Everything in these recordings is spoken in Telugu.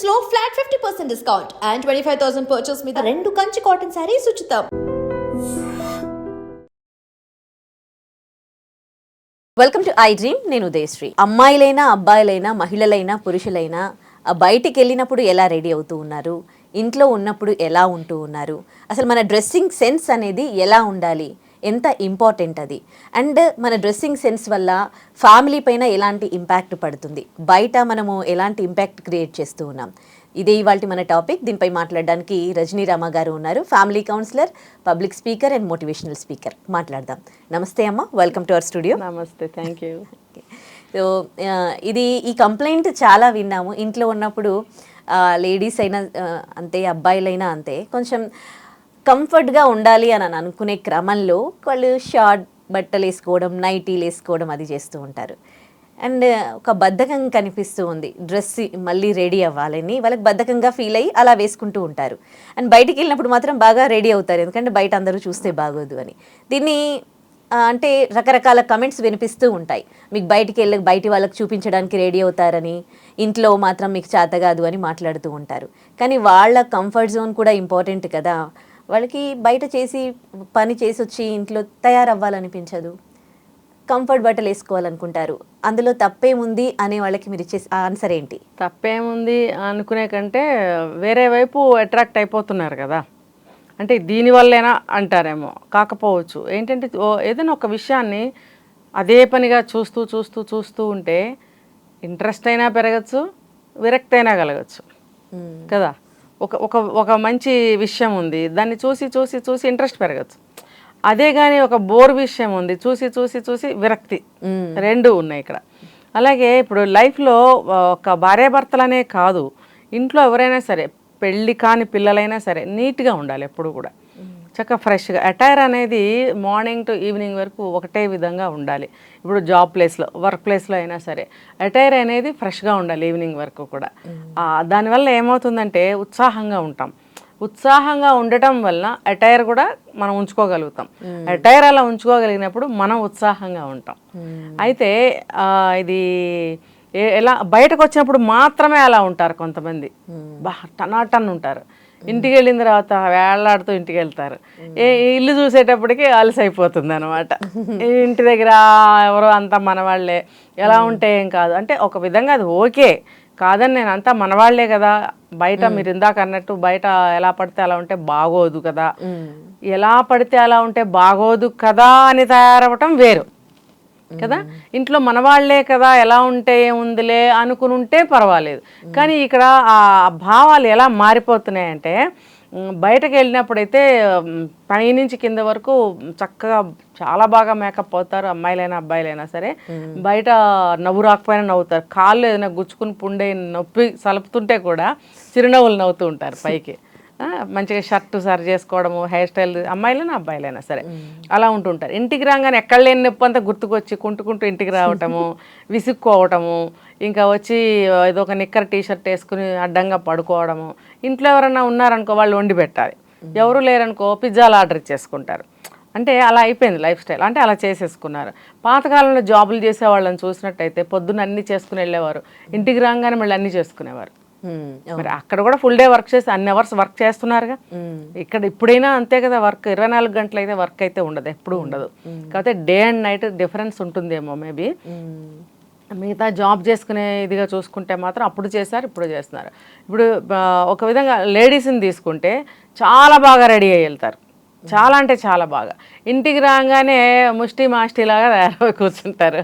డిజైన్స్ లో flat fifty percent discount and twenty five thousand purchase మీద రెండు కంచి కాటన్ శారీస్ ఉచితం వెల్కమ్ టు ఐ డ్రీమ్ నేను ఉదయశ్రీ అమ్మాయిలైనా అబ్బాయిలైనా మహిళలైనా పురుషులైనా బయటికి వెళ్ళినప్పుడు ఎలా రెడీ అవుతూ ఉన్నారు ఇంట్లో ఉన్నప్పుడు ఎలా ఉంటూ ఉన్నారు అసలు మన డ్రెస్సింగ్ సెన్స్ అనేది ఎలా ఉండాలి ఎంత ఇంపార్టెంట్ అది అండ్ మన డ్రెస్సింగ్ సెన్స్ వల్ల ఫ్యామిలీ పైన ఎలాంటి ఇంపాక్ట్ పడుతుంది బయట మనము ఎలాంటి ఇంపాక్ట్ క్రియేట్ చేస్తూ ఉన్నాం ఇదే ఇవాళ మన టాపిక్ దీనిపై మాట్లాడడానికి రజనీ రామ గారు ఉన్నారు family counsellor public speaker and motivational speaker మాట్లాడదాం నమస్తే అమ్మ వెల్కమ్ టు అవర్ స్టూడియో నమస్తే థ్యాంక్ యూ సో ఇది ఈ కంప్లైంట్ చాలా విన్నాము ఇంట్లో ఉన్నప్పుడు లేడీస్ అయినా అంతే అబ్బాయిలైనా అంతే కొంచెం కంఫర్ట్గా ఉండాలి అని అనుకునే క్రమంలో వాళ్ళు షార్ట్ బట్టలు వేసుకోవడం నైటీలు వేసుకోవడం అది చేస్తూ ఉంటారు అండ్ ఒక బద్ధకం కనిపిస్తూ ఉంది డ్రెస్ మళ్ళీ రెడీ అవ్వాలని వాళ్ళకి బద్ధకంగా ఫీల్ అయ్యి అలా వేసుకుంటూ ఉంటారు అండ్ బయటికి వెళ్ళినప్పుడు మాత్రం బాగా రెడీ అవుతారు ఎందుకంటే బయట అందరూ చూస్తే బాగోదు అని దీన్ని అంటే రకరకాల కమెంట్స్ వినిపిస్తూ ఉంటాయి మీకు బయటికి వెళ్ళి బయటి వాళ్ళకి చూపించడానికి రెడీ అవుతారని ఇంట్లో మాత్రం మీకు చేత కాదు అని మాట్లాడుతూ ఉంటారు కానీ వాళ్ళ కంఫర్ట్ జోన్ కూడా ఇంపార్టెంట్ కదా వాళ్ళకి బయట చేసి పని చేసి వచ్చి ఇంట్లో తయారవ్వాలనిపించదు కంఫర్ట్ బట్టలు వేసుకోవాలనుకుంటారు అందులో తప్పేముంది అనే వాళ్ళకి మీరు ఇచ్చే ఆన్సర్ ఏంటి తప్పేముంది అనుకునే కంటే వేరే వైపు అట్రాక్ట్ అయిపోతున్నారు కదా అంటే దీనివల్లైనా అంటారేమో కాకపోవచ్చు ఏంటంటే ఏదైనా ఒక విషయాన్ని అదే పనిగా చూస్తూ చూస్తూ చూస్తూ ఉంటే ఇంట్రెస్ట్ అయినా పెరగచ్చు విరక్తి అయినా కలగచ్చు hmm. కదా ఒక ఒక ఒక మంచి విషయం ఉంది దాన్ని చూసి చూసి చూసి ఇంట్రెస్ట్ పెరగచ్చు అదే కానీ ఒక బోర్ విషయం ఉంది చూసి చూసి చూసి విరక్తి రెండు ఉన్నాయి ఇక్కడ అలాగే ఇప్పుడు లైఫ్లో ఒక భార్యాభర్తలనే కాదు ఇంట్లో ఎవరైనా సరే పెళ్ళి కాని పిల్లలైనా సరే నీట్గా ఉండాలి ఎప్పుడు కూడా చక్కగా ఫ్రెష్గా అటైర్ అనేది మార్నింగ్ టు ఈవినింగ్ వరకు ఒకటే విధంగా ఉండాలి ఇప్పుడు జాబ్ ప్లేస్లో వర్క్ ప్లేస్లో అయినా సరే అటైర్ అనేది ఫ్రెష్గా ఉండాలి ఈవినింగ్ వరకు కూడా hmm. దానివల్ల ఏమవుతుందంటే ఉత్సాహంగా ఉంటాం ఉత్సాహంగా ఉండటం వల్ల అటైర్ కూడా మనం ఉంచుకోగలుగుతాం అటైర్ hmm. అలా ఉంచుకోగలిగినప్పుడు మనం ఉత్సాహంగా ఉంటాం hmm. అయితే ఇది ఎలా బయటకు వచ్చినప్పుడు మాత్రమే అలా ఉంటారు కొంతమంది బా టనాటన్ ఉంటారు ఇంటికి వెళ్ళిన తర్వాత వేళ్లాడుతూ ఇంటికి వెళ్తారు ఏ ఇల్లు చూసేటప్పటికి అలసైపోతుంది అనమాట ఇంటి దగ్గర ఎవరో అంతా మనవాళ్లే ఎలా ఉంటే ఏం కాదు అంటే ఒక విధంగా అది ఓకే కాదని నేను అంతా మనవాళ్లే కదా బయట మీరు ఇందాక అన్నట్టు బయట ఎలా పడితే అలా ఉంటే బాగోదు కదా ఎలా పడితే అలా ఉంటే బాగోదు కదా అని తయారవటం వేరు కదా ఇంట్లో మనవాళ్లే కదా ఎలా ఉంటే ఏముందిలే అనుకుని ఉంటే పర్వాలేదు కానీ ఇక్కడ ఆ భావాలు ఎలా మారిపోతున్నాయంటే బయటకు వెళ్ళినప్పుడైతే పైనుంచి కింద వరకు చక్కగా చాలా బాగా మేకప్ అవుతారు అమ్మాయిలైనా అబ్బాయిలైనా సరే బయట నవ్వు రాకపోయినా నవ్వుతారు కాళ్ళు ఏదైనా గుచ్చుకుని పుండే నొప్పి సలుపుతుంటే కూడా చిరునవ్వులు నవ్వుతూ ఉంటారు పైకి మంచిగా షర్టు సరి చేసుకోవడము హెయిర్ స్టైల్ అమ్మాయిలైనా అబ్బాయిలైనా సరే అలా ఉంటుంటారు ఇంటికి రాగానే ఎక్కడ లేని నొప్పి అంతా గుర్తుకొచ్చి కుంటుకుంటూ ఇంటికి రావటము విసుక్కోవటము ఇంకా వచ్చి ఏదో ఒక నిక్కర్ టీషర్ట్ వేసుకుని అడ్డంగా పడుకోవడము ఇంట్లో ఎవరైనా ఉన్నారనుకో వాళ్ళు వండి పెట్టాలి ఎవరు లేరనుకో పిజ్జాలు ఆర్డర్ చేసుకుంటారు అంటే అలా అయిపోయింది లైఫ్ స్టైల్ అంటే అలా చేసేసుకున్నారు పాతకాలంలో జాబులు చేసే వాళ్ళని చూసినట్టయితే పొద్దున్న అన్నీ చేసుకుని వెళ్ళేవారు ఇంటికి రాగానే మళ్ళీ అన్నీ చేసుకునేవారు Hmm. మరి అక్కడ కూడా ఫుల్ డే వర్క్ చేసి అన్ని అవర్స్ వర్క్ చేస్తున్నారుగా hmm. ఇక్కడ ఇప్పుడైనా అంతే కదా వర్క్ ఇరవై నాలుగు గంటలు అయితే వర్క్ అయితే ఉండదు ఎప్పుడు hmm. ఉండదు కాకపోతే డే అండ్ నైట్ డిఫరెన్స్ ఉంటుందేమో మేబీ మిగతా జాబ్ చేసుకునే ఇదిగా చూసుకుంటే మాత్రం అప్పుడు చేశారు ఇప్పుడు చేస్తున్నారు ఇప్పుడు ఒక విధంగా లేడీస్ని తీసుకుంటే చాలా బాగా రెడీ అయ్యి వెళ్తారు చాలా అంటే చాలా బాగా ఇంటికి రాగానే ముష్టి మాష్టిలాగా తయారై కూర్చుంటారు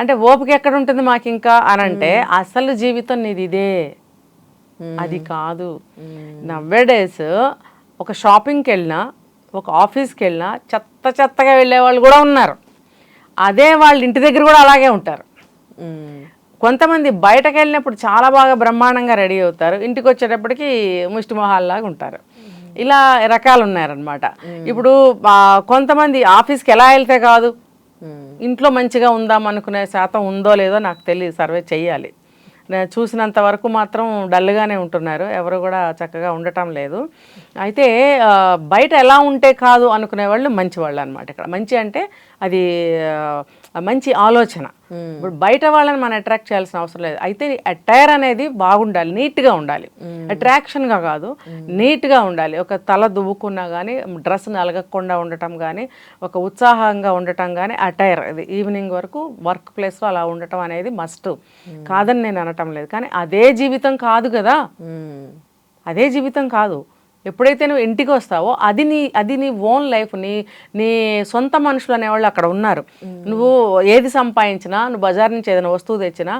అంటే ఓపిక ఎక్కడ ఉంటుంది మాకు ఇంకా అని అంటే అసలు జీవితం నీది ఇదే అది కాదు నవ్వేడేస్ ఒక షాపింగ్కి వెళ్ళినా ఒక ఆఫీస్కి వెళ్ళినా చెత్త చెత్తగా వెళ్ళే వాళ్ళు కూడా ఉన్నారు అదే వాళ్ళ ఇంటి దగ్గర కూడా అలాగే ఉంటారు కొంతమంది బయటకు వెళ్ళినప్పుడు చాలా బాగా బ్రహ్మాండంగా రెడీ అవుతారు ఇంటికి వచ్చేటప్పటికి ముష్టి మొహాల్లాగా ఉంటారు ఇలా రకాలు ఉన్నారనమాట ఇప్పుడు కొంతమంది ఆఫీస్కి ఎలా వెళ్తే కాదు ఇంట్లో మంచిగా ఉందాం అనుకునే శాతం ఉందో లేదో నాకు తెలియదు సర్వే చెయ్యాలి చూసినంత వరకు మాత్రం డల్గానే ఉంటున్నారు ఎవరు కూడా చక్కగా ఉండటం లేదు అయితే బయట ఎలా ఉంటే కాదు అనుకునే వాళ్ళు మంచి వాళ్ళు అనమాట ఇక్కడ మంచి అంటే అది మంచి ఆలోచన ఇప్పుడు బయట వాళ్ళని మనం అట్రాక్ట్ చేయాల్సిన అవసరం లేదు అయితే అటైర్ అనేది బాగుండాలి నీట్గా ఉండాలి అట్రాక్షన్గా కాదు నీట్గా ఉండాలి ఒక తల దువ్వుకున్నా కానీ డ్రెస్ నలగకుండా ఉండటం కానీ ఒక ఉత్సాహంగా ఉండటం కానీ అటైర్ అది ఈవినింగ్ వరకు వర్క్ ప్లేస్లో అలా ఉండటం అనేది మస్ట్ కాదని నేను అనటం లేదు కానీ అదే జీవితం కాదు కదా అదే జీవితం కాదు ఎప్పుడైతే నువ్వు ఇంటికి వస్తావో అది నీ అది నీ ఓన్ లైఫ్ నీ నీ సొంత మనుషులు అనేవాళ్ళు అక్కడ ఉన్నారు నువ్వు ఏది సంపాదించినా నువ్వు బజార్ నుంచి ఏదైనా వస్తువు తెచ్చినా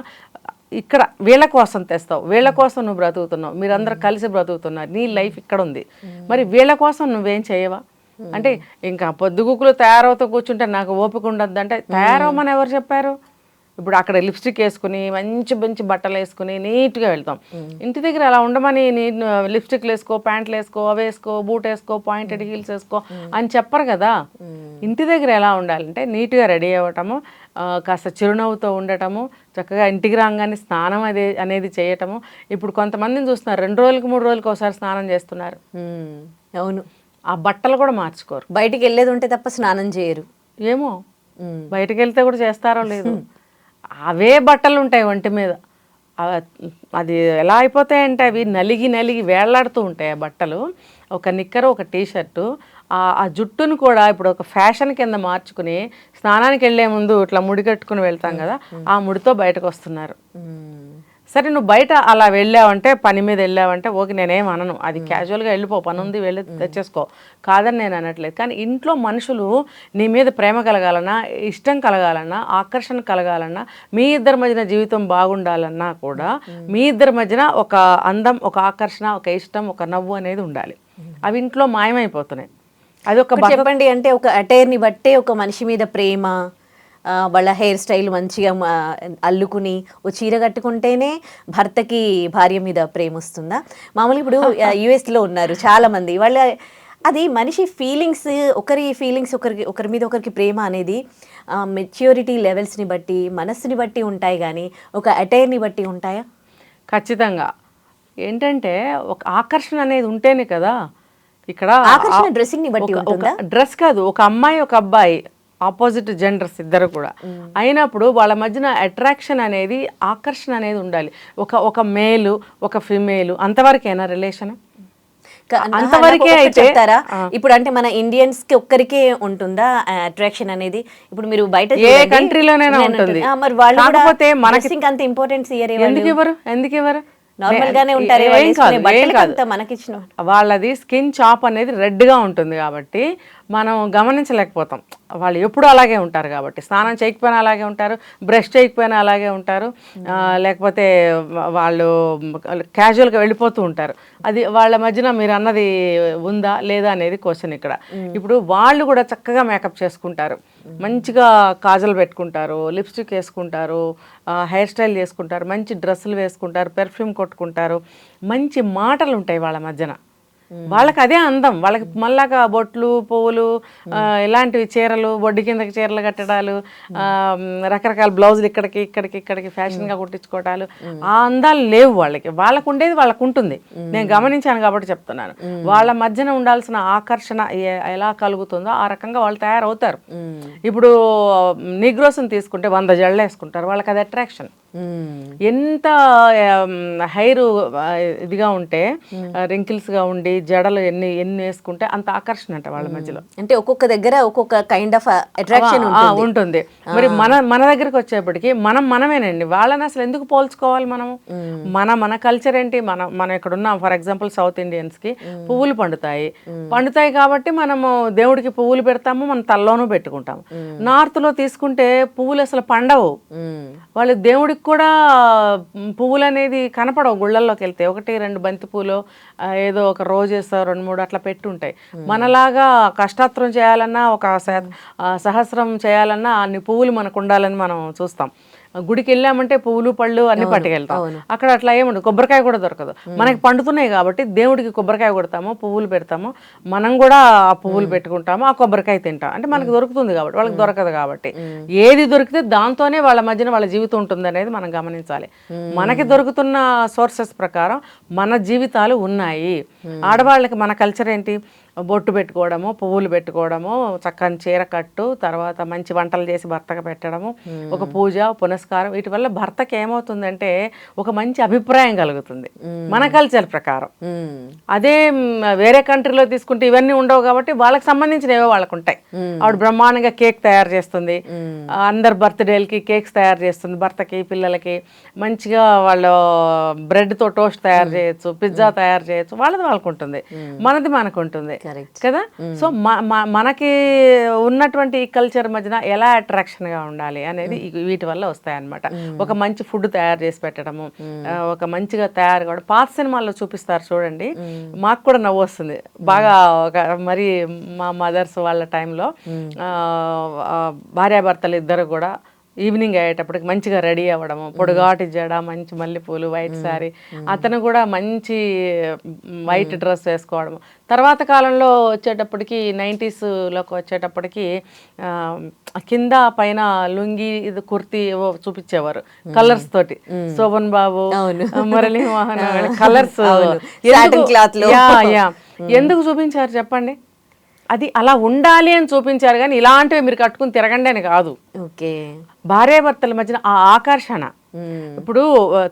ఇక్కడ వీళ్ళ కోసం తెస్తావు వీళ్ళ కోసం నువ్వు బ్రతుకుతున్నావు మీరందరూ కలిసి బ్రతుకుతున్నారు నీ లైఫ్ ఇక్కడ ఉంది మరి వీళ్ళ కోసం నువ్వేం చేయవా అంటే ఇంకా పొద్దుగుకులు తయారవుతూ కూర్చుంటే నాకు ఓపిక ఉండద్దు అంటే తయారవమని ఎవరు చెప్పారు ఇప్పుడు అక్కడ లిప్స్టిక్ వేసుకుని మంచి మంచి బట్టలు వేసుకుని నీట్గా వెళ్తాం ఇంటి దగ్గర అలా ఉండమని నేను లిప్స్టిక్లు వేసుకో ప్యాంట్లు వేసుకో అవి వేసుకో బూట్ వేసుకో పాయింటెడ్ హీల్స్ వేసుకో అని చెప్పరు కదా ఇంటి దగ్గర ఎలా ఉండాలంటే నీట్గా రెడీ అవ్వటము కాస్త చిరునవ్వుతో ఉండటము చక్కగా ఇంటికి రాగానే స్నానం అదే అనేది చేయటము ఇప్పుడు కొంతమందిని చూస్తున్నారు రెండు రోజులకి మూడు రోజులకి ఒకసారి స్నానం చేస్తున్నారు అవును ఆ బట్టలు కూడా మార్చుకోరు బయటికి వెళ్ళేది ఉంటే తప్ప స్నానం చేయరు ఏమో బయటకు వెళ్తే కూడా చేస్తారో లేదు అవే బట్టలు ఉంటాయి ఒంటి మీద అది ఎలా అయిపోతాయంటే అవి నలిగి నలిగి వేళ్లాడుతూ ఉంటాయి ఆ బట్టలు ఒక నిక్కర్ ఒక టీషర్టు ఆ జుట్టును కూడా ఇప్పుడు ఒక ఫ్యాషన్ కింద మార్చుకుని స్నానానికి వెళ్ళే ముందు ఇట్లా ముడి కట్టుకుని వెళ్తాం కదా ఆ ముడితో బయటకు వస్తున్నారు సరే నువ్వు బయట అలా వెళ్ళావంటే పని మీద వెళ్ళావంటే ఓకే నేనేం అనను అది క్యాజువల్గా వెళ్ళిపో పని ఉంది వెళ్ళి తెచ్చేసుకో కాదని నేను అనట్లేదు కానీ ఇంట్లో మనుషులు నీ మీద ప్రేమ కలగాలన్నా ఇష్టం కలగాలన్నా ఆకర్షణ కలగాలన్నా మీ ఇద్దరి మధ్యన జీవితం బాగుండాలన్నా కూడా మీ ఇద్దరి మధ్యన ఒక అందం ఒక ఆకర్షణ ఒక ఇష్టం ఒక నవ్వు అనేది ఉండాలి అవి ఇంట్లో మాయమైపోతున్నాయి అది ఒక చెప్పండి అంటే ఒక అటైర్ని బట్టే ఒక మనిషి మీద ప్రేమ వాళ్ళ హెయిర్ స్టైల్ మంచిగా అల్లుకుని ఓ చీర కట్టుకుంటేనే భర్తకి భార్య మీద ప్రేమ వస్తుందా మామూలుగా ఇప్పుడు యుఎస్లో ఉన్నారు చాలామంది వాళ్ళ అది మనిషి ఫీలింగ్స్ ఒకరి ఫీలింగ్స్ ఒకరికి ఒకరి మీద ఒకరికి ప్రేమ అనేది మెచ్యూరిటీ లెవెల్స్ని బట్టి మనస్సుని బట్టి ఉంటాయి కానీ ఒక అటైర్ని బట్టి ఉంటాయా ఖచ్చితంగా ఏంటంటే ఒక ఆకర్షణ అనేది ఉంటేనే కదా ఇక్కడ డ్రెస్సింగ్ డ్రెస్ కాదు ఒక అమ్మాయి ఒక అబ్బాయి ఆపోజిట్ జెండర్స్ ఇద్దరు కూడా అయినప్పుడు వాళ్ళ మధ్యన అట్రాక్షన్ అనేది ఆకర్షణ అనేది ఉండాలి ఒక ఒక మేలు ఒక ఫిమేలు అంతవరకేనా రిలేషన్ అంతవరకే చెప్తారా ఇప్పుడు అంటే మన ఇండియన్స్ కి ఒక్కరికే ఉంటుందా అట్రాక్షన్ అనేది ఇప్పుడు మీరు బయట ఏ కంట్రీలోనైనా ఉంటుంది మరి వాళ్ళు కాకపోతే మనకి అంత ఇంపార్టెన్స్ ఇయర్ ఎందుకు ఇవ్వరు ఎందుకు ఇవ్వరు నార్మల్ గానే ఉంటారు వాళ్ళది స్కిన్ చాప్ అనేది రెడ్ గా ఉంటుంది కాబట్టి మనం గమనించలేకపోతాం వాళ్ళు ఎప్పుడు అలాగే ఉంటారు కాబట్టి స్నానం చేయకపోయినా అలాగే ఉంటారు బ్రష్ చేయకపోయినా అలాగే ఉంటారు లేకపోతే వాళ్ళు క్యాజువల్గా వెళ్ళిపోతూ ఉంటారు అది వాళ్ళ మధ్యన మీరు అన్నది ఉందా లేదా అనేది క్వశ్చన్ ఇక్కడ ఇప్పుడు వాళ్ళు కూడా చక్కగా మేకప్ చేసుకుంటారు మంచిగా కాజల్ పెట్టుకుంటారు లిప్స్టిక్ వేసుకుంటారు హెయిర్ స్టైల్ చేసుకుంటారు మంచి డ్రెస్సులు వేసుకుంటారు పెర్ఫ్యూమ్ కొట్టుకుంటారు మంచి మాటలు ఉంటాయి వాళ్ళ మధ్యన వాళ్ళకి అదే అందం వాళ్ళకి మళ్ళాక బొట్లు పువ్వులు ఇలాంటివి చీరలు బొడ్డు కిందకి చీరలు కట్టడాలు రకరకాల బ్లౌజులు ఇక్కడికి ఇక్కడికి ఇక్కడికి ఫ్యాషన్గా కుట్టించుకోవటాలు ఆ అందాలు లేవు వాళ్ళకి వాళ్ళకు ఉండేది వాళ్ళకు ఉంటుంది నేను గమనించాను కాబట్టి చెప్తున్నాను వాళ్ళ మధ్యన ఉండాల్సిన ఆకర్షణ ఎలా కలుగుతుందో ఆ రకంగా వాళ్ళు తయారవుతారు ఇప్పుడు నిగ్రోస్ని తీసుకుంటే వంద జళ్ళు వేసుకుంటారు వాళ్ళకి అది అట్రాక్షన్ ఎంత హెయిర్ ఇదిగా ఉంటే రింకిల్స్ గా ఉండి జడలు ఎన్ని ఎన్ని వేసుకుంటే అంత ఆకర్షణ అంట వాళ్ళ మధ్యలో అంటే ఒక్కొక్క దగ్గర ఒక్కొక్క కైండ్ ఆఫ్ అట్రాక్షన్ ఉంటుంది మరి మన మన దగ్గరకు వచ్చేప్పటికి మనం మనమేనండి వాళ్ళని అసలు ఎందుకు పోల్చుకోవాలి మనం మన మన కల్చర్ ఏంటి మనం మనం ఇక్కడ ఉన్నాం ఫర్ ఎగ్జాంపుల్ సౌత్ ఇండియన్స్ కి పువ్వులు పండుతాయి పండుతాయి కాబట్టి మనము దేవుడికి పువ్వులు పెడతాము మనం తల్లోనూ పెట్టుకుంటాము నార్త్ లో తీసుకుంటే పువ్వులు అసలు పండవు వాళ్ళు దేవుడికి కూడా పువ్వులు అనేది కనపడవు గుళ్ళల్లోకి వెళ్తే ఒకటి రెండు బంతి పూలు ఏదో ఒక రోజెస్ రెండు మూడు అట్లా పెట్టుంటాయి మనలాగా కష్టాత్రం చేయాలన్నా ఒక సహస్రం చేయాలన్నా అన్ని పువ్వులు మనకు ఉండాలని మనం చూస్తాం గుడికి వెళ్ళామంటే పువ్వులు పళ్ళు అన్ని పట్టుకెళ్తాం అక్కడ అట్లా ఏముండదు కొబ్బరికాయ కూడా దొరకదు మనకి పండుతున్నాయి కాబట్టి దేవుడికి కొబ్బరికాయ కొడతాము పువ్వులు పెడతాము మనం కూడా ఆ పువ్వులు పెట్టుకుంటాము ఆ కొబ్బరికాయ తింటాం అంటే మనకు దొరుకుతుంది కాబట్టి వాళ్ళకి దొరకదు కాబట్టి ఏది దొరికితే దాంతోనే వాళ్ళ మధ్యన వాళ్ళ జీవితం ఉంటుంది అనేది మనం గమనించాలి మనకి దొరుకుతున్న సోర్సెస్ ప్రకారం మన జీవితాలు ఉన్నాయి ఆడవాళ్ళకి మన కల్చర్ ఏంటి బొట్టు పెట్టుకోవడము పువ్వులు పెట్టుకోవడము చక్కని చీర కట్టు తర్వాత మంచి వంటలు చేసి భర్తకు పెట్టడము ఒక పూజ పునస్కారం వీటి వల్ల భర్తకి ఏమవుతుందంటే ఒక మంచి అభిప్రాయం కలుగుతుంది మన కల్చర్ ప్రకారం అదే వేరే కంట్రీలో తీసుకుంటే ఇవన్నీ ఉండవు కాబట్టి వాళ్ళకి ఏవో వాళ్ళకు ఉంటాయి ఆవిడ బ్రహ్మాండంగా కేక్ తయారు చేస్తుంది అందరు బర్త్డేలకి కేక్స్ తయారు చేస్తుంది భర్తకి పిల్లలకి మంచిగా వాళ్ళు బ్రెడ్తో టోస్ట్ తయారు చేయొచ్చు పిజ్జా తయారు చేయొచ్చు వాళ్ళది వాళ్ళకుంటుంది ఉంటుంది మనది మనకు ఉంటుంది కదా సో మనకి ఉన్నటువంటి ఈ కల్చర్ మధ్యన ఎలా అట్రాక్షన్ గా ఉండాలి అనేది వీటి వల్ల అనమాట ఒక మంచి ఫుడ్ తయారు చేసి పెట్టడము ఒక మంచిగా తయారు కావడం పాత సినిమాల్లో చూపిస్తారు చూడండి మాకు కూడా నవ్వు వస్తుంది బాగా ఒక మరి మా మదర్స్ వాళ్ళ టైంలో భార్యాభర్తలు ఇద్దరు కూడా ఈవినింగ్ అయ్యేటప్పటికి మంచిగా రెడీ అవ్వడము పొడుగాటి జడ మంచి మల్లెపూలు వైట్ శారీ అతను కూడా మంచి వైట్ డ్రెస్ వేసుకోవడము తర్వాత కాలంలో వచ్చేటప్పటికి నైంటీస్లోకి వచ్చేటప్పటికి కింద పైన లుంగి ఇది కుర్తి చూపించేవారు కలర్స్ తోటి శోభన్ బాబు మురళీ మోహన్ కలర్స్ ఎందుకు చూపించారు చెప్పండి అది అలా ఉండాలి అని చూపించారు కానీ ఇలాంటివి మీరు కట్టుకుని తిరగండి అని కాదు ఓకే భార్యాభర్తల మధ్యన ఆ ఆకర్షణ ఇప్పుడు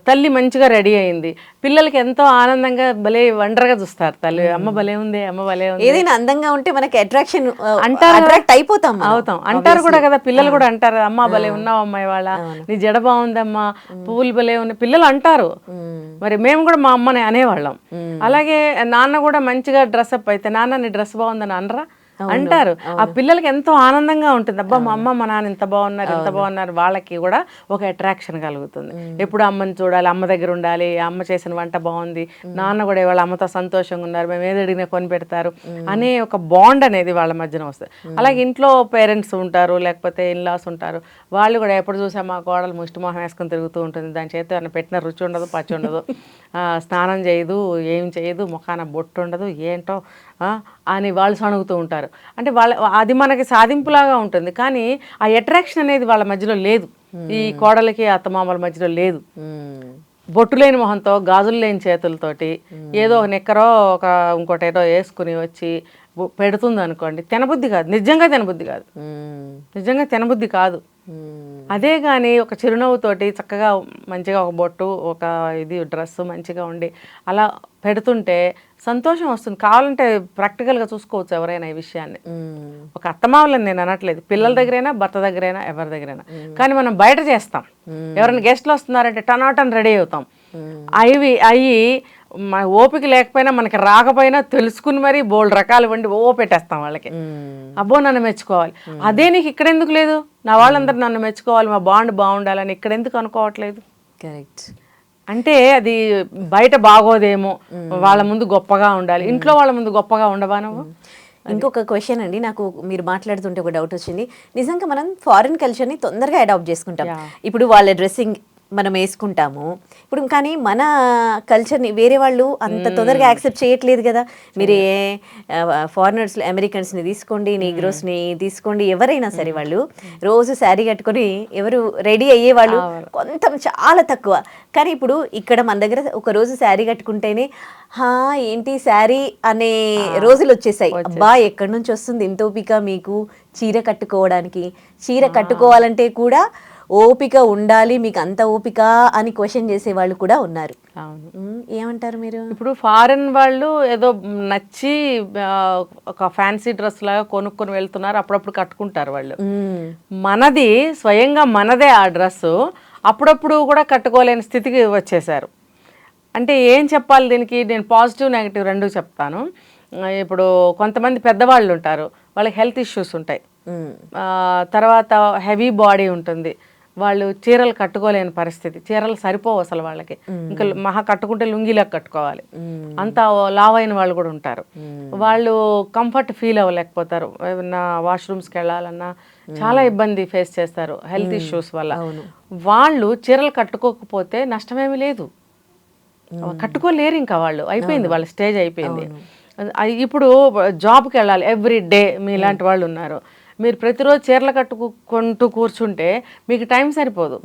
తల్లి మంచిగా రెడీ అయింది పిల్లలకి ఎంతో ఆనందంగా భలే వండర్గా చూస్తారు తల్లి అమ్మ భలే ఉంది అమ్మ భలే ఉంది ఏదైనా అందంగా ఉంటే మనకి అట్రాక్షన్ అంటారు అట్రాక్ట్ అయిపోతాం అవుతాం అంటారు కూడా కదా పిల్లలు కూడా అంటారు అమ్మ భలే ఉన్నావు అమ్మాయి వాళ్ళ నీ జడ బాగుందమ్మా పువ్వులు భలే ఉన్నాయి పిల్లలు అంటారు మరి మేము కూడా మా అమ్మని అనేవాళ్ళం అలాగే నాన్న కూడా మంచిగా డ్రెస్అప్ అయితే నాన్న నీ డ్రెస్ బాగుందని అనరా అంటారు ఆ పిల్లలకి ఎంతో ఆనందంగా ఉంటుంది అబ్బా మా అమ్మ మా నాన్న ఇంత బాగున్నారు ఇంత బాగున్నారు వాళ్ళకి కూడా ఒక అట్రాక్షన్ కలుగుతుంది ఎప్పుడు అమ్మని చూడాలి అమ్మ దగ్గర ఉండాలి అమ్మ చేసిన వంట బాగుంది నాన్న కూడా ఇవాళ అమ్మతో సంతోషంగా ఉన్నారు మేము ఏది అడిగినా కొని పెడతారు అనే ఒక బాండ్ అనేది వాళ్ళ మధ్యన వస్తుంది అలాగే ఇంట్లో పేరెంట్స్ ఉంటారు లేకపోతే ఇన్లాస్ ఉంటారు వాళ్ళు కూడా ఎప్పుడు చూసా మా కోడలు ముష్టి మొహం వేసుకొని తిరుగుతూ ఉంటుంది దాని చేత పెట్టిన రుచి ఉండదు పచ్చి ఉండదు స్నానం చేయదు ఏం చేయదు ముఖాన బొట్టు ఉండదు ఏంటో అని వాళ్ళు సణుగుతూ ఉంటారు అంటే వాళ్ళ అది మనకి సాధింపులాగా ఉంటుంది కానీ ఆ అట్రాక్షన్ అనేది వాళ్ళ మధ్యలో లేదు ఈ కోడలకి అత్తమామల మధ్యలో లేదు బొట్టు లేని మొహంతో గాజులు లేని చేతులతోటి ఏదో ఒక నిక్కరో ఒక ఇంకోటి ఏదో వేసుకుని వచ్చి పెడుతుంది అనుకోండి తినబుద్ధి కాదు నిజంగా తినబుద్ధి కాదు నిజంగా తినబుద్ధి కాదు అదే కానీ ఒక చిరునవ్వుతోటి చక్కగా మంచిగా ఒక బొట్టు ఒక ఇది డ్రెస్ మంచిగా ఉండి అలా పెడుతుంటే సంతోషం వస్తుంది కావాలంటే ప్రాక్టికల్గా చూసుకోవచ్చు ఎవరైనా ఈ విషయాన్ని ఒక అత్తమావులని నేను అనట్లేదు పిల్లల దగ్గరైనా భర్త దగ్గరైనా ఎవరి దగ్గరైనా కానీ మనం బయట చేస్తాం ఎవరైనా గెస్ట్లు వస్తున్నారంటే టనాటన్ రెడీ అవుతాం అవి అవి మన ఓపిక లేకపోయినా మనకి రాకపోయినా తెలుసుకుని మరీ బోల్డ్ రకాలు వండి ఓ పెట్టేస్తాం వాళ్ళకి అబ్బో నన్ను మెచ్చుకోవాలి అదే నీకు ఇక్కడెందుకు లేదు నా వాళ్ళందరూ నన్ను మెచ్చుకోవాలి మా బాండ్ బాగుండాలని ఇక్కడ ఎందుకు అనుకోవట్లేదు కరెక్ట్ అంటే అది బయట బాగోదేమో వాళ్ళ ముందు గొప్పగా ఉండాలి ఇంట్లో వాళ్ళ ముందు గొప్పగా ఉండవా నువ్వు ఇంకొక క్వశ్చన్ అండి నాకు మీరు మాట్లాడుతుంటే ఒక డౌట్ వచ్చింది నిజంగా మనం ఫారిన్ కల్చర్ని తొందరగా అడాప్ట్ చేసుకుంటాం ఇప్పుడు వాళ్ళ డ్రెస్సింగ్ మనం వేసుకుంటాము ఇప్పుడు కానీ మన కల్చర్ని వేరే వాళ్ళు అంత తొందరగా యాక్సెప్ట్ చేయట్లేదు కదా మీరు ఏ ఫారినర్స్ అమెరికన్స్ని తీసుకోండి నీగ్రోస్ని తీసుకోండి ఎవరైనా సరే వాళ్ళు రోజు శారీ కట్టుకొని ఎవరు రెడీ అయ్యేవాళ్ళు కొంచెం చాలా తక్కువ కానీ ఇప్పుడు ఇక్కడ మన దగ్గర ఒక రోజు శారీ కట్టుకుంటేనే హా ఏంటి శారీ అనే రోజులు వచ్చేసాయి అబ్బా ఎక్కడి నుంచి వస్తుంది ఎంతోపిక మీకు చీర కట్టుకోవడానికి చీర కట్టుకోవాలంటే కూడా ఓపిక ఉండాలి మీకు అంత ఓపిక అని క్వశ్చన్ చేసే వాళ్ళు కూడా ఉన్నారు ఏమంటారు మీరు ఇప్పుడు ఫారెన్ వాళ్ళు ఏదో నచ్చి ఒక ఫ్యాన్సీ డ్రెస్ లాగా కొనుక్కొని వెళ్తున్నారు అప్పుడప్పుడు కట్టుకుంటారు వాళ్ళు మనది స్వయంగా మనదే ఆ డ్రెస్ అప్పుడప్పుడు కూడా కట్టుకోలేని స్థితికి వచ్చేసారు అంటే ఏం చెప్పాలి దీనికి నేను పాజిటివ్ నెగిటివ్ రెండు చెప్తాను ఇప్పుడు కొంతమంది పెద్దవాళ్ళు ఉంటారు వాళ్ళకి హెల్త్ ఇష్యూస్ ఉంటాయి తర్వాత హెవీ బాడీ ఉంటుంది వాళ్ళు చీరలు కట్టుకోలేని పరిస్థితి చీరలు సరిపోవు అసలు వాళ్ళకి ఇంకా మహా కట్టుకుంటే లుంగిలా కట్టుకోవాలి అంత లావ్ అయిన వాళ్ళు కూడా ఉంటారు వాళ్ళు కంఫర్ట్ ఫీల్ అవ్వలేకపోతారు ఏమన్నా వాష్రూమ్స్కి వెళ్ళాలన్నా చాలా ఇబ్బంది ఫేస్ చేస్తారు హెల్త్ ఇష్యూస్ వల్ల వాళ్ళు చీరలు కట్టుకోకపోతే నష్టమేమీ లేదు కట్టుకోలేరు ఇంకా వాళ్ళు అయిపోయింది వాళ్ళ స్టేజ్ అయిపోయింది ఇప్పుడు జాబ్కి వెళ్ళాలి ఎవ్రీ డే మీ ఇలాంటి వాళ్ళు ఉన్నారు మీరు ప్రతిరోజు చీరలు కట్టుకుంటూ కూర్చుంటే మీకు టైం సరిపోదు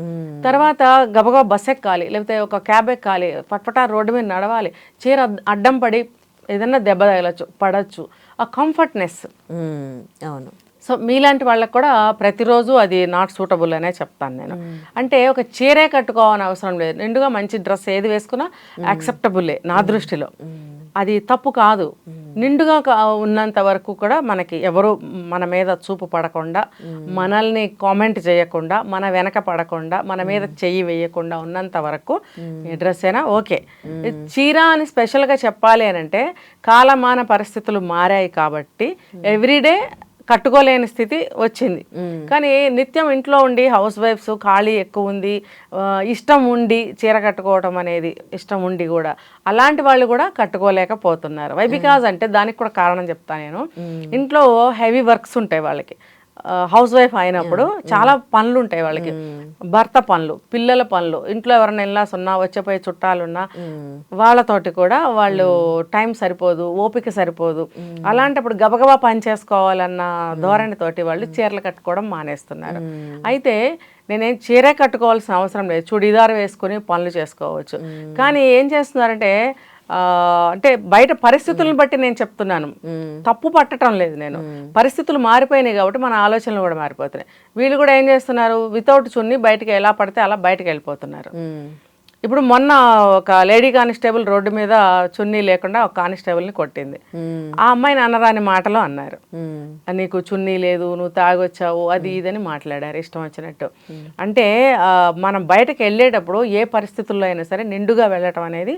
తర్వాత గబగబా బస్ ఎక్కాలి లేకపోతే ఒక క్యాబ్ ఎక్కాలి పట్పటా రోడ్డు మీద నడవాలి చీర అడ్డం పడి ఏదన్నా దెబ్బ తగలచ్చు పడచ్చు ఆ కంఫర్ట్నెస్ అవును సో మీలాంటి వాళ్ళకి కూడా ప్రతిరోజు అది నాట్ సూటబుల్ అనే చెప్తాను నేను అంటే ఒక చీరే కట్టుకోవాలని అవసరం లేదు నిండుగా మంచి డ్రెస్ ఏది వేసుకున్నా యాక్సెప్టబులే నా దృష్టిలో అది తప్పు కాదు నిండుగా ఉన్నంత వరకు కూడా మనకి ఎవరు మన మీద చూపు పడకుండా మనల్ని కామెంట్ చేయకుండా మన వెనక పడకుండా మన మీద చెయ్యి వేయకుండా ఉన్నంత వరకు డ్రెస్ అయినా ఓకే చీర అని స్పెషల్గా చెప్పాలి అని అంటే కాలమాన పరిస్థితులు మారాయి కాబట్టి ఎవ్రీడే కట్టుకోలేని స్థితి వచ్చింది కానీ నిత్యం ఇంట్లో ఉండి హౌస్ వైఫ్స్ ఖాళీ ఎక్కువ ఉంది ఇష్టం ఉండి చీర కట్టుకోవటం అనేది ఇష్టం ఉండి కూడా అలాంటి వాళ్ళు కూడా కట్టుకోలేకపోతున్నారు వై బికాజ్ అంటే దానికి కూడా కారణం చెప్తాను నేను ఇంట్లో హెవీ వర్క్స్ ఉంటాయి వాళ్ళకి హౌస్ వైఫ్ అయినప్పుడు mm. చాలా పనులు ఉంటాయి వాళ్ళకి mm. భర్త పనులు పిల్లల పనులు ఇంట్లో ఎవరైనా ఇల్లాస్ సున్నా వచ్చేపోయే చుట్టాలున్నా mm. వాళ్ళతోటి కూడా వాళ్ళు టైం సరిపోదు ఓపిక సరిపోదు అలాంటప్పుడు గబగబా పని చేసుకోవాలన్న ధోరణితోటి వాళ్ళు చీరలు కట్టుకోవడం మానేస్తున్నారు అయితే నేనేం చీరే కట్టుకోవాల్సిన అవసరం లేదు చుడిదార్ వేసుకుని పనులు చేసుకోవచ్చు కానీ ఏం చేస్తున్నారంటే అంటే బయట పరిస్థితులను బట్టి నేను చెప్తున్నాను తప్పు పట్టడం లేదు నేను పరిస్థితులు మారిపోయినాయి కాబట్టి మన ఆలోచనలు కూడా మారిపోతున్నాయి వీళ్ళు కూడా ఏం చేస్తున్నారు వితౌట్ చున్ని బయటకు ఎలా పడితే అలా బయటకు వెళ్ళిపోతున్నారు ఇప్పుడు మొన్న ఒక లేడీ కానిస్టేబుల్ రోడ్డు మీద చున్నీ లేకుండా ఒక కానిస్టేబుల్ ని కొట్టింది ఆ అమ్మాయిని అన్నరాని మాటలు అన్నారు నీకు చున్నీ లేదు నువ్వు తాగొచ్చావు అది ఇదని మాట్లాడారు ఇష్టం వచ్చినట్టు అంటే మనం బయటకు వెళ్ళేటప్పుడు ఏ పరిస్థితుల్లో అయినా సరే నిండుగా వెళ్ళటం అనేది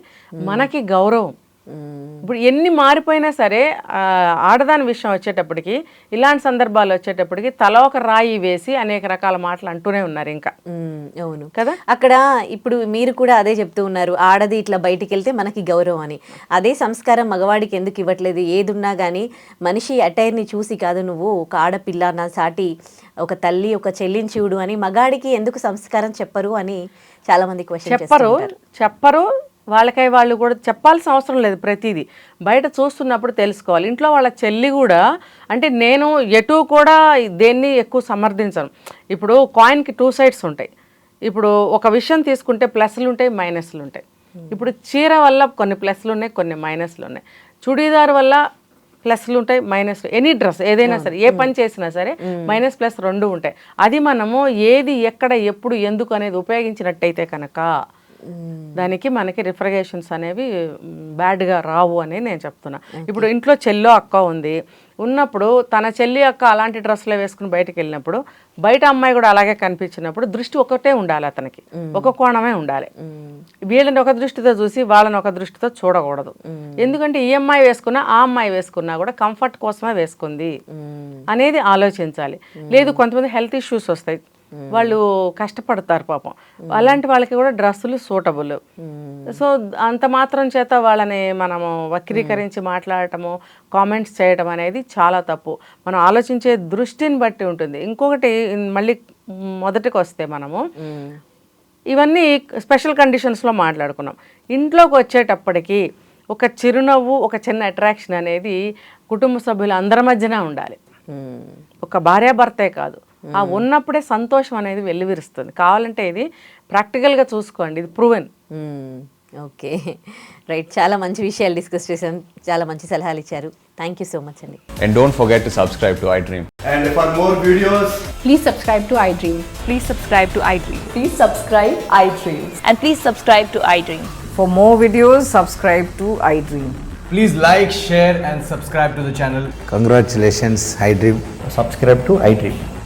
మనకి గౌరవం ఇప్పుడు ఎన్ని మారిపోయినా సరే ఆడదాని విషయం వచ్చేటప్పటికి ఇలాంటి సందర్భాలు వచ్చేటప్పటికి తల ఒక రాయి వేసి అనేక రకాల మాటలు అంటూనే ఉన్నారు ఇంకా అవును కదా అక్కడ ఇప్పుడు మీరు కూడా అదే చెప్తూ ఉన్నారు ఆడది ఇట్లా బయటికి వెళ్తే మనకి గౌరవం అని అదే సంస్కారం మగవాడికి ఎందుకు ఇవ్వట్లేదు ఏదున్నా కానీ మనిషి అటైర్ని చూసి కాదు నువ్వు ఒక ఆడపిల్ల నా సాటి ఒక తల్లి ఒక చెల్లించి అని మగాడికి ఎందుకు సంస్కారం చెప్పరు అని చాలా మంది క్వశ్చన్ చెప్పరు చెప్పరు వాళ్ళకై వాళ్ళు కూడా చెప్పాల్సిన అవసరం లేదు ప్రతిదీ బయట చూస్తున్నప్పుడు తెలుసుకోవాలి ఇంట్లో వాళ్ళ చెల్లి కూడా అంటే నేను ఎటు కూడా దేన్ని ఎక్కువ సమర్థించను ఇప్పుడు కాయిన్కి టూ సైడ్స్ ఉంటాయి ఇప్పుడు ఒక విషయం తీసుకుంటే ప్లస్లు ఉంటాయి మైనస్లు ఉంటాయి ఇప్పుడు చీర వల్ల కొన్ని ప్లస్లు ఉన్నాయి కొన్ని మైనస్లు ఉన్నాయి చుడీదార్ వల్ల ప్లస్లు ఉంటాయి మైనస్ ఎనీ డ్రెస్ ఏదైనా సరే ఏ పని చేసినా సరే మైనస్ ప్లస్ రెండు ఉంటాయి అది మనము ఏది ఎక్కడ ఎప్పుడు ఎందుకు అనేది ఉపయోగించినట్టయితే కనుక దానికి మనకి రిఫ్రిగేషన్స్ అనేవి బ్యాడ్గా రావు అని నేను చెప్తున్నా ఇప్పుడు ఇంట్లో చెల్లో అక్క ఉంది ఉన్నప్పుడు తన చెల్లి అక్క అలాంటి డ్రెస్లో వేసుకుని బయటకు వెళ్ళినప్పుడు బయట అమ్మాయి కూడా అలాగే కనిపించినప్పుడు దృష్టి ఒకటే ఉండాలి అతనికి ఒక కోణమే ఉండాలి వీళ్ళని ఒక దృష్టితో చూసి వాళ్ళని ఒక దృష్టితో చూడకూడదు ఎందుకంటే ఈ అమ్మాయి వేసుకున్నా ఆ అమ్మాయి వేసుకున్నా కూడా కంఫర్ట్ కోసమే వేసుకుంది అనేది ఆలోచించాలి లేదు కొంతమంది హెల్త్ ఇష్యూస్ వస్తాయి వాళ్ళు కష్టపడతారు పాపం అలాంటి వాళ్ళకి కూడా డ్రస్సులు సూటబుల్ సో అంత మాత్రం చేత వాళ్ళని మనము వక్రీకరించి మాట్లాడటము కామెంట్స్ చేయడం అనేది చాలా తప్పు మనం ఆలోచించే దృష్టిని బట్టి ఉంటుంది ఇంకొకటి మళ్ళీ మొదటికి వస్తే మనము ఇవన్నీ స్పెషల్ కండిషన్స్లో మాట్లాడుకున్నాం ఇంట్లోకి వచ్చేటప్పటికి ఒక చిరునవ్వు ఒక చిన్న అట్రాక్షన్ అనేది కుటుంబ సభ్యులు అందరి మధ్యన ఉండాలి ఒక భార్యాభర్తే కాదు ఆ ఉన్నప్పుడే సంతోషం అనేది వెల్లివిరుస్తుంది కావాలంటే ఇది ప్రాక్టికల్గా చూసుకోండి ఇది ప్రూవెన్ ఓకే రైట్ చాలా మంచి విషయాలు డిస్కస్ చేసాం చాలా మంచి సలహాలు ఇచ్చారు థ్యాంక్ యూ సో మచ్ అండి and don't forget to subscribe to iDream and for more videos please subscribe to iDream please subscribe to iDream please subscribe iDream and please subscribe to iDream for more videos subscribe to iDream please like share and subscribe to the channel congratulations iDream subscribe to iDream